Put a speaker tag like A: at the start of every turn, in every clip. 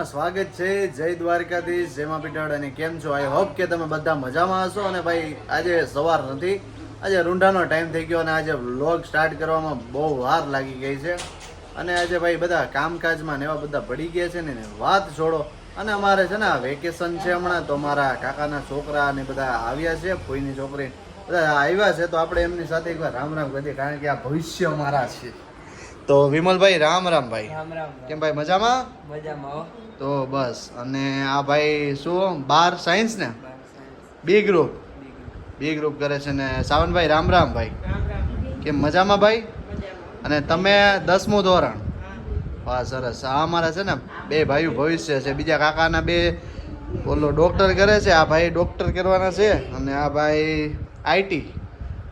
A: વ્લોગમાં સ્વાગત છે. જય દ્વારકાધીશ. જેમાં પીટાડ અને કેમ છો? આઈ હોપ કે તમે બધા મજામાં હશો. અને ભાઈ, આજે સવાર નથી. આજે રૂંઢાનો ટાઈમ થઈ ગયો અને આજે વ્લોગ સ્ટાર્ટ કરવામાં બહુ વાર લાગી ગઈ છે. અને આજે ભાઈ, બધા કામકાજમાં ને એવા બધા પડી ગયા છે ને વાત છોડો. અને અમારે છે ને વેકેશન છે હમણાં. તો અમારા કાકાના છોકરા ને બધા આવ્યા છે ફોઈની છોકરી. બધા આવ્યા છે, તો આપણે એમની સાથે એકવાર રામ રામ કરીએ કારણ કે આ ભવિષ્ય અમારા છે. તો વિમલભાઈ રામ રામ ભાઈ.
B: રામ રામ
A: કેમ ભાઈ મજામાં?
B: મજામાં
A: તો બસ અને આ ભાઈ શું બાર સાયન્સ ને? B group. B group. કરે છે ને સાવનભાઈ રામ રામ ભાઈ. કેમ મજામાં ભાઈ? અને તમે દસમું ધોરણ? વાહ સરસ. આ અમારા છે ને બે ભાઈઓ ભવિષ્ય છે. બીજા કાકાના બે બોલો ડૉક્ટર કરે છે. આ ભાઈ ડૉક્ટર કરવાના છે. અને આ ભાઈ આઈટી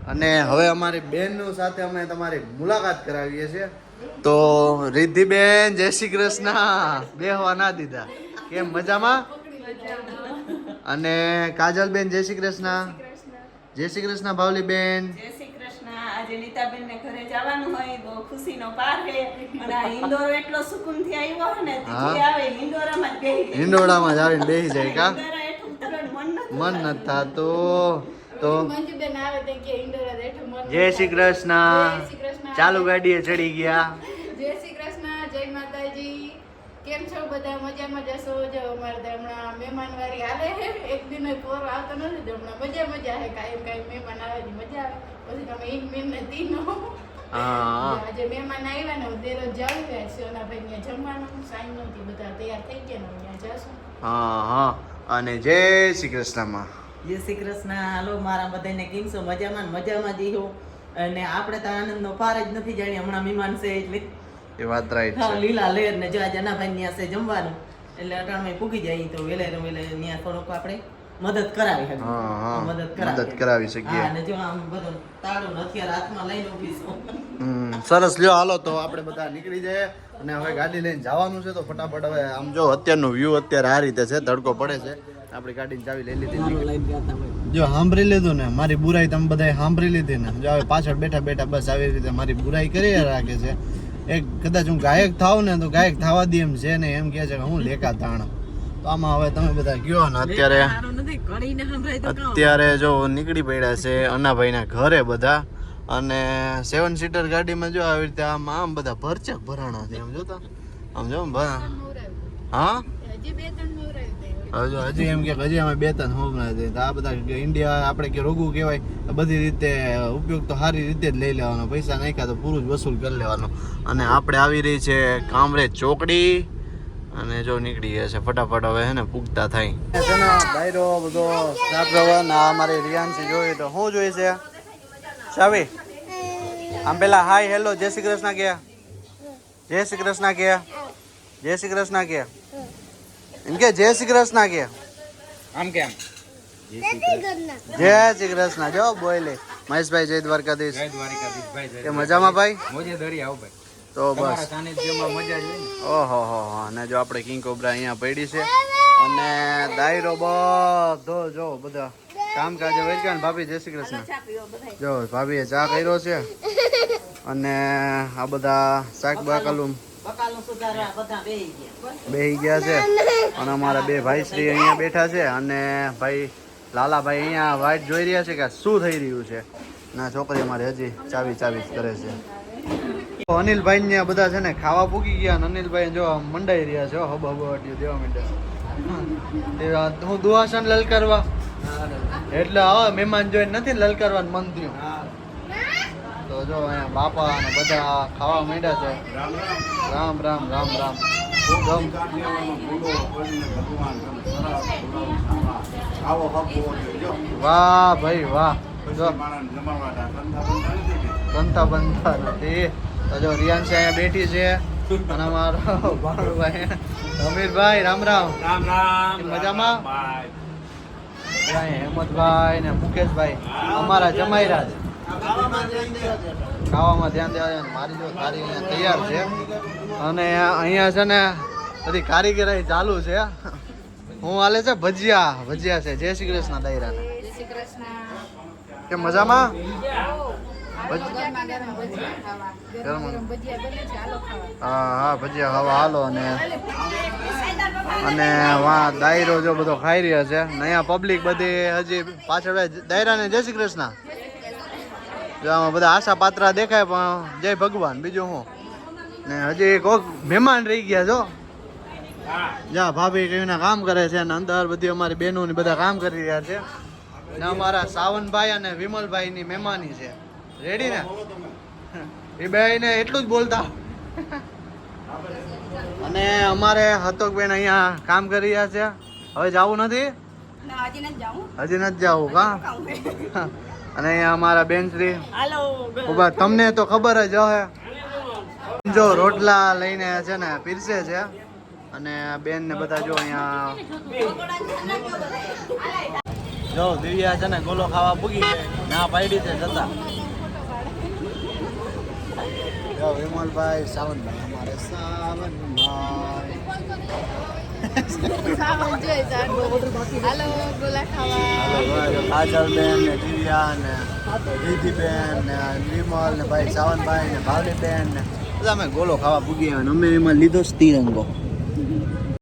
A: અને હવે અમારી બેનનું સાથે અમે તમારી મુલાકાત કરાવીએ છીએ. તો રિદ્ધિબેન જય શ્રી કૃષ્ણ. બેહવા ના દીધા. કેમ મજામાં? અને કાજલબેન જય શ્રી કૃષ્ણ. જય શ્રી કૃષ્ણ ભાવલીબેન.
C: જય શ્રી કૃષ્ણ. આજે નીતાબેન ને ઘરે જવાનું હોય બહુ ખુશીનો પાર છે. અને આ હિંદોરો એટલો સુકૂનથી આવ્યો હોય ને તે આવે હિંદોરામાં જ બેહી જાય.
A: જ આવીને બેહી જાય કા?
C: મન નથી
A: થતું. તો જય શ્રી કૃષ્ણ. ચાલુ ગાડીએ ચડી ગયા.
D: જય શ્રી કૃષ્ણ જય માતાજી. કેમ છો બધા? મજામાં જશો જો અમારે તો હમણાં મહેમાન વાળી હાલે હે. એક દિન પોરો આવતો નથી તો હમણાં મજા મજા હે. કાયમ કાયમ મહેમાન આવે છે મજા આવે. પછી તમે એક મહિને તીનો.
A: હા.
D: આજે મહેમાન આવ્યા ને તેરો જાવું છે સોનાભાઈ ત્યાં જમવાનું. સાંજ નહોતી બધા તૈયાર થઈ ગયા ને ત્યાં જશું
A: હા હા. અને જય શ્રી કૃષ્ણમાં.
B: જય શ્રી કૃષ્ણ. હાલો મારા બધાને કેમ છો? મજામાં મજામાં જ હો અને આપણે તો આનંદનો પાર જ નથી જાણી હમણાં મહેમાન છે એટલે.
A: એ વાત રાઈટ
B: હા લીલા લેર ને જો આ જનાભાઈ ન્યા છે જમવાનું. એટલે અટાણમાં પૂગી જાય તો વેલે ને વેલે ન્યા થોડોક આપણે મદદ કરાવી શકીએ. મદદ કરાવી
A: મદદ કરાવી શકીએ.
B: અને જો આમ બધો તાળું હથિયાર હાથમાં લઈને ઊભી છું.
A: સરસ. લ્યો હાલો તો આપણે બધા નીકળી જઈએ અને હવે ગાડી લઈને જવાનું છે તો ફટાફટ હવે આમ જો અત્યારનો વ્યૂ અત્યારે આ રીતે છે તડકો પડે છે. આપણી ગાડીની ચાવી લઈ લીધી. જો સાંભળી લીધું ને મારી બુરાઈ તમે બધા સાંભળી લીધી ને. જો હવે પાછળ બેઠા બેઠા બસ આવી રીતે મારી બુરાઈ કરી રાખે છે. એક કદાચ હું ગાયક થાવ ને તો ગાયક થવા દે એમ છે ને એમ કહે છે કે હું લેકા તાણ. તો આમાં હવે તમે બધા કયો ને અત્યારે? અત્યારે જો નીકળી પડ્યા છે અનાભાઈના ઘરે બધા. અને સેવન સીટર ગાડીમાં જો આવી રીતે આમ આમ બધા ભરચક ભરાણા છે. આમ જોતા? આમ જો ભરા હા?
D: મોરાયું
A: હજુ એમ કે હજી અમે બે ત્રણ હોમના નથી આ બધા ઇન્ડિયા આપણે કે રોગું કહેવાય બધી રીતે ઉપયોગ તો સારી રીતે જ લઈ લેવાનો. પૈસા નાખ્યા તો પૂરું જ વસૂલ કરી લેવાનો. અને આપણે આવી રહી છે કામરેજ ચોકડી. અને જો નીકળી ગયા છે, ફટાફટ હવે હે ને પૂગતા થાય. છે ને બાયરો બધો સાફ કરવાનો આ મારી રિયાન્સી જોઈએ તો શું જોઈએ છે? ચાવી? આમ પેલા હાય હેલો જય શ્રી કૃષ્ણ કે. જય શ્રી કૃષ્ણ કે. જય શ્રી કૃષ્ણ કે. એમ કે જય શ્રી કૃષ્ણ કે.
B: આમ કેમ
A: જય શ્રી કૃષ્ણ. જો બોલે મહેશભાઈ જય દ્વારકાધીશ. કે મજામાં ભાઈ?
B: મોજે દરી આવો ભાઈ.
A: તો બસ.
B: મજા જ હોય ને?
A: ઓહો હો હો. અને જો આપણે કિંગ કોબરા અહીંયા પડી છે. અને દાયરો બધો જો બધા કામકાજે ને ભાભી જય શ્રી કૃષ્ણ. જો ભાભીએ ચા કર્યો છે. અને આ બધા શાક બાકલું
B: બકાલું બેહી ગયા.
A: છે. અને અમારા બે ભાઈશ્રી અહીંયા બેઠા છે અને ભાઈ લાલાભાઈ અહીંયા વાઇટ જોઈ રહ્યા છે કે શું થઈ રહ્યું છે. ના છોકરી અમારી હજી ચાવી ચાવી જ કરે છે. અનિલભાઈ ને બધા છે ને ખાવા પૂકી ગયા અને અનિલભાઈ જો મંડાઈ રહ્યા છે હબ હબ અટ્યું દેવા માંડ્યા. તે હું દુઆસન લલકારવા. એટલે હવે મહેમાન જોઈને નથી લલકારવાનું મન થયું. તો જો અહીંયા બાપા અને બધા ખાવા માંડ્યા છે. રામ રામ રામ રામ. ગમ. વાહ ભાઈ વાહ. બનતા બનતા નથી. તો જો રિયાન્સ અહીંયા બેઠી છે. અને અમારો ભાણુભાઈ અમીરભાઈ રામ રામ.
E: રામ રામ
A: મજામાં? ભાઈ. હેમંતભાઈ ને મુકેશભાઈ. અમારા જમાઈરા છે ખાવામાં ધ્યાન દેવા મારી જો થાળી અહીંયા તૈયાર છે. અને અહીંયા છે ને બધી કારીગરી ચાલુ છે. હું હાલે છે? ભજીયા. ભજીયા છે. જય શ્રી કૃષ્ણ દાયરા.
D: જય શ્રી
A: કે મજામાં? હા હા ભજીયા ખાવા હાલો અને અને વા દાયરો જો બધો ખાઈ રહ્યો છે. અહીંયા પબ્લિક બધી હજી પાછળ દાયરાને જય શ્રી કૃષ્ણ. જો આમાં બધા આશા પાત્રા દેખાય પણ જય ભગવાન. બીજું શું? ને હજી કોક મહેમાન રહી ગયા જો જા ભાભી કયું કામ કરે છે અને અંદર બધી અમારી બહેનો ને બધા કામ કરી રહ્યા છે. ને અમારા સાવનભાઈ અને વિમલભાઈ ની મહેમાની છે. રેડી ને? એ બે ને એટલું જ બોલતા. અને અમારે હતોકબેન અહીંયા કામ કરી રહ્યા છે. હવે જવું નથી? હજી નથી જવું. કા? અને અહીંયા અમારા બેન શ્રી.
C: હાલો
A: ઊભા તમને તો ખબર જ હે જો રોટલા લઈને છે ને પીરસે છે. અને બેન ને બધા જો અહીંયા જો દિવ્યા છે ને ગોલો ખાવા પૂગી ગઈ ના પાડી છે જતા. વિમલભાઈ સાવનભાઈ અમારે સાવનભાઈ.
D: હાલો ગોલા ખાવા
A: કાજલ ને ને દીદીબેન ને નિર્મલ ને ભાઈ સાવનભાઈ ને ને બધા અમે ગોલો ખાવા. પૂગી અને અમે એમાં લીધો જ તિરંગો.